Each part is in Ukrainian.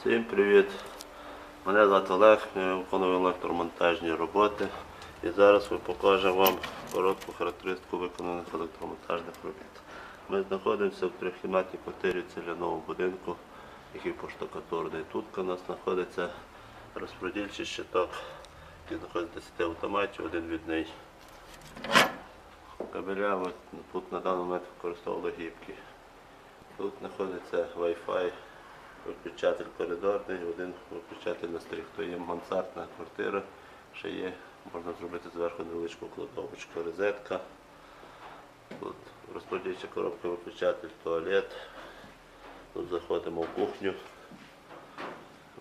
Всім привіт! Мене звати Олег, я виконую електромонтажні роботи. І зараз ми покажемо вам коротку характеристику виконаних електромонтажних робіт. Ми знаходимося в трьохкімнатній квартирі цегляного будинку, який поштукатурний. Тут у нас знаходиться розподільчий щиток, який знаходиться в автоматі, один відний. Кабелями тут на даний момент використовували гібки. Тут знаходиться Wi-Fi, виключатель коридорний, один виключатель на стріх. То є мансардна квартира, ще є, можна зробити зверху невеличку кладовочку, розетка. Тут розподільча коробка, виключатель, туалет. Тут заходимо в кухню.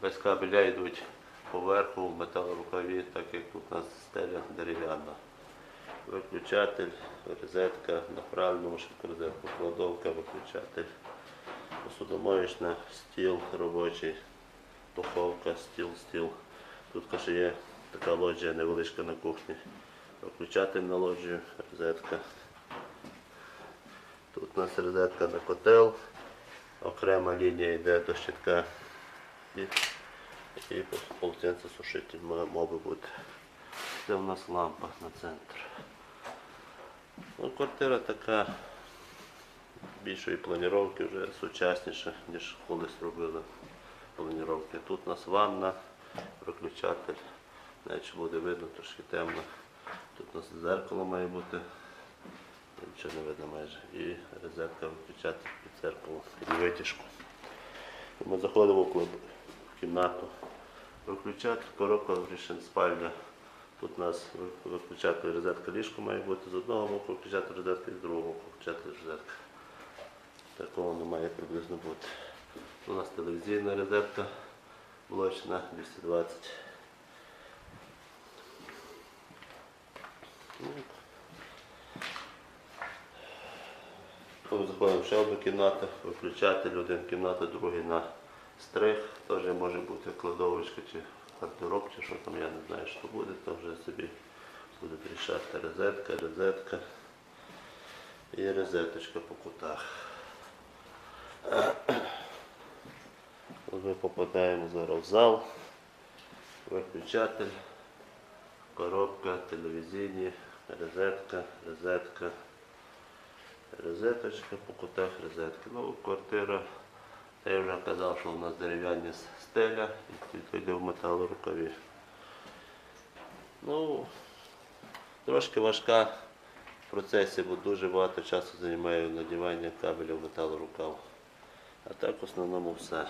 Весь кабеля йдуть поверху в металорукаві, так як тут у нас стеля дерев'яна. Виключатель, розетка, направлену шибку розетку, кладовка, виключатель, посудомоєчна, стіл робочий, духовка, стіл, стіл. Тут ще є така лоджія невеличка на кухні. Виключатель на лоджію, розетка. Тут у нас розетка на котел, окрема лінія йде до щитка і, і полотенце сушитель мав би бути. Це у нас лампа на центр. Ну, квартира така більшої планіровки, вже сучасніша, ніж колись робили планіровки. Тут у нас ванна, виключатель, навіть буде видно, трошки темно. Тут у нас зеркало має бути, нічого не видно майже. І розетка виключатель під зеркало і витяжку. І Ми заходимо в кімнату. Виключатель, коробка рішень спальня. Тут у нас виключатель розетка ліжко має бути з одного боку, виключатель розетка і з другого боку виключатель розетка. Такого не має приблизно бути. У нас телевізійна розетка блочна 220. Ну, заходимо ще одну кімнату, виключатель, один кімната, другий на стрих. Теж може бути кладовочка чи гардероб, чи що там, я не знаю, що буде, то вже собі буде рішати розетка, розетка і розеточка по кутах. Ми попадаємо зараз в зал, виключатель, коробка, телевізійні, розетка, розетка. Розеточка по кутах розетки. Ну, квартира, я вже казав, що у нас дерев'яні стеля і тільки йде в металорукаві. Ну, трошки важка в процесі, бо дуже багато часу займає надівання кабеля в металорукав. А так в основному все.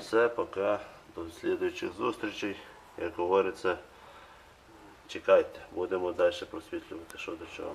Все, пока. до слідуючих зустрічей. Як говориться, чекайте, будемо далі просвітлювати, що до чого.